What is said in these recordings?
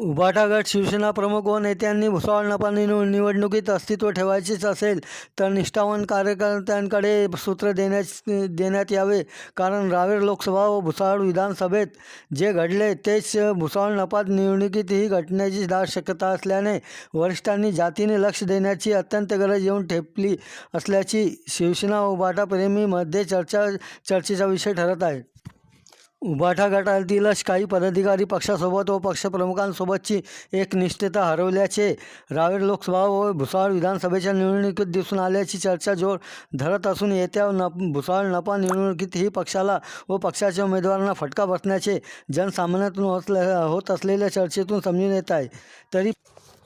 उभाटा गट शिवसेना प्रमुख व नेत्यांनी भुसावळ नपा निवड निवडणुकीत अस्तित्व ठेवायचेच असेल तर निष्ठावान कार्यकर्त्यांकडे सूत्र देण्यास देण्यात यावे. कारण रावेर लोकसभा व भुसावळ विधानसभेत जे घडले तेच भुसावळ नपात निवडणुकीतही घटण्याची दाट शक्यता असल्याने वरिष्ठांनी जातीने लक्ष देण्याची अत्यंत गरज येऊन ठेपली असल्याची शिवसेना व प्रेमीमध्ये चर्चा चर्चेचा विषय ठरत आहे. उबाठा गटातील काही पदाधिकारी पक्षासोबत व पक्षप्रमुखांसोबतची एक निष्ठता हरवल्याचे रावेर लोकसभा व भुसावळ विधानसभेच्या निवडणुकीत दिसून आल्याची चर्चा जोर धरत असून येत्या न भुसावळ नपा निवडणुकीतही पक्षाला व पक्षाच्या उमेदवारांना फटका बसण्याचे जनसामान्यातून होत होत असलेल्या चर्चेतून समजून येत आहे. तरी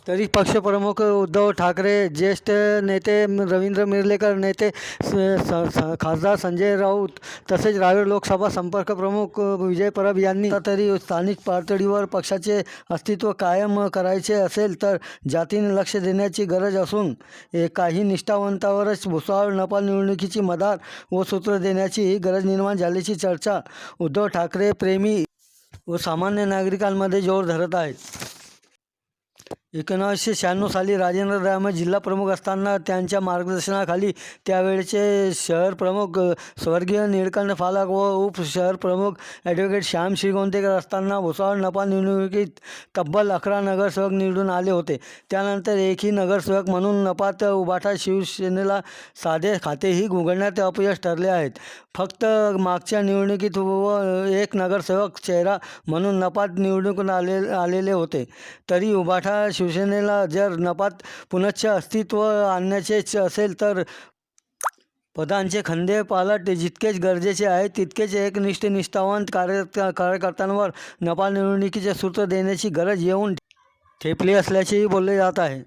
तरी पक्षप्रमुख उद्धव ठाकरे ज्येष्ठ नेते रवींद्र मिरलेकर नेते स- खासदार संजय राऊत तसेच रावेर लोकसभा संपर्क प्रमुख विजय परब यांनी तरी स्थानिक पातळीवर पक्षाचे अस्तित्व कायम करायचे असेल तर जातीने लक्ष देण्याची गरज असून काही निष्ठावंतावरच भुसावळ नपाल निवडणुकीची मदार व सूत्र देण्याची गरज निर्माण झाल्याची चर्चा उद्धव ठाकरे प्रेमी व सामान्य नागरिकांमध्ये जोर धरत आहेत. एकोणावीसशे शहाण्णव साली राजेंद्र रामे जिल्हा प्रमुख असताना त्यांच्या मार्गदर्शनाखाली त्यावेळचे शहर प्रमुख स्वर्गीय निळकंठ फालक व उप शहर प्रमुख ॲडव्होकेट श्याम श्रीगोंदेकर असताना भुसावळ नपा निवडणुकीत तब्बल अकरा नगरसेवक निवडून आले होते. त्यानंतर एकही नगरसेवक म्हणून नपात उभाठा शिवसेनेला साधे खातेही उघडण्यात अपयश ठरले आहेत. फक्त मागच्या निवडणुकीत व एक नगरसेवक चेहरा म्हणून नपात निवडणूक आले आलेले होते. तरी उभाठा शिवसेनेला जर नपात पुनश्च अस्तित्व आणण्याचेच असेल तर पदांचे खंदे पालट जितकेच गरजेचे आहे तितकेच एकनिष्ठ निष्ठावंत कार्य कार्यकर्त्यांवर नपा निवडणुकीचे सूत्र देण्याची गरज येऊन ठेपली असल्याचेही बोलले जात आहे.